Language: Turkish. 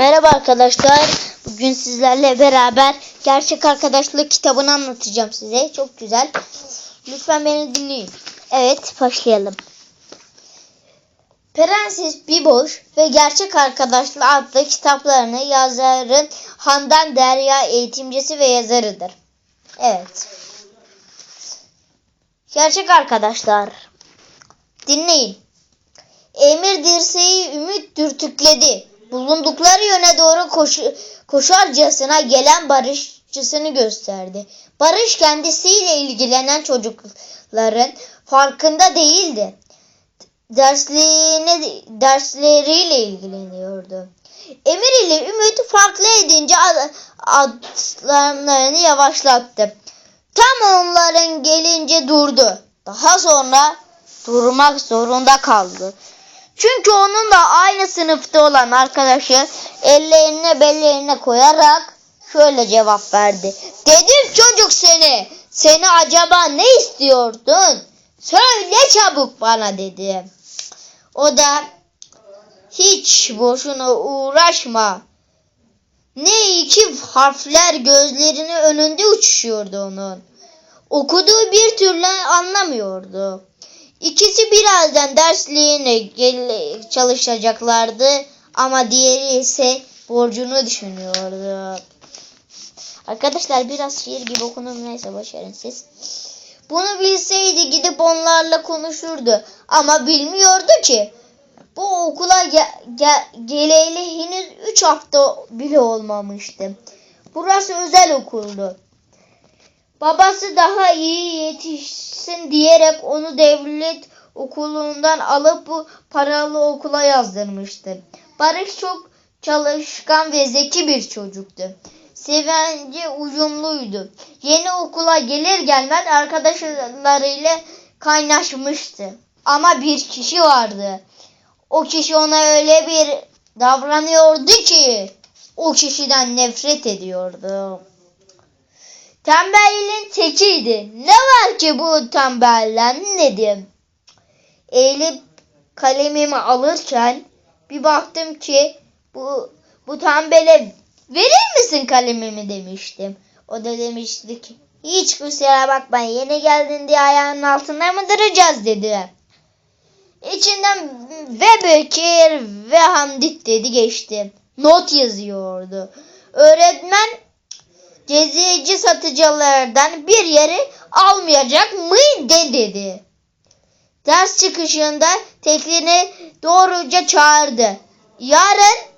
Merhaba arkadaşlar. Bugün sizlerle beraber gerçek arkadaşlık kitabını anlatacağım size. Çok güzel. Lütfen beni dinleyin. Evet, başlayalım. Prenses Biboş ve Gerçek Arkadaşlık adlı kitaplarını yazarın Handan Derya eğitimcisi ve yazarıdır. Evet. Gerçek arkadaşlar. Dinleyin. Emir dirseği ümit dürtükledi. Bulundukları yöne doğru koşu, koşarcasına gelen barışçısını gösterdi. Barış kendisiyle ilgilenen çocukların farkında değildi. Dersliğine, dersleriyle ilgileniyordu. Emir ile Ümit farklı edince adımlarını yavaşlattı. Tam onların gelince durdu. Daha sonra durmak zorunda kaldı. Çünkü onunla aynı sınıfta olan arkadaşı ellerine bellerine koyarak şöyle cevap verdi. Dedim çocuk seni. Seni acaba ne istiyordun? Söyle çabuk bana dedi. O da hiç boşuna uğraşma. Ne iki harfler gözlerinin önünde uçuşuyordu onun. Okuduğu bir türlü anlamıyordu. İkisi birazdan dersliğine gel- çalışacaklardı ama diğeri ise borcunu düşünüyordu. Arkadaşlar biraz şiir gibi okunur neyse başarın siz. Bunu bilseydi gidip onlarla konuşurdu ama bilmiyordu ki. Bu okula ge- ge- geleli henüz 3 hafta bile olmamıştı. Burası özel okuldu. Babası daha iyi yetişsin diyerek onu devlet okulundan alıp bu paralı okula yazdırmıştı. Barış çok çalışkan ve zeki bir çocuktu. Sevinci uyumluydu. Yeni okula gelir gelmez arkadaşlarıyla kaynaşmıştı. Ama bir kişi vardı. O kişi ona öyle bir davranıyordu ki o kişiden nefret ediyordu. Tembelin tekiydi. Ne var ki bu tembelden dedim. Eğilip kalemimi alırken bir baktım ki bu bu tembele verir misin kalemimi demiştim. O da demişti ki hiç kusura bakma yeni geldin diye ayağının altında mı duracağız dedi. İçinden ve Bekir ve Hamdit dedi geçti. Not yazıyordu. Öğretmen cezici satıcılardan bir yeri almayacak mıydı dedi. Ders çıkışında teklini doğruca çağırdı. Yarın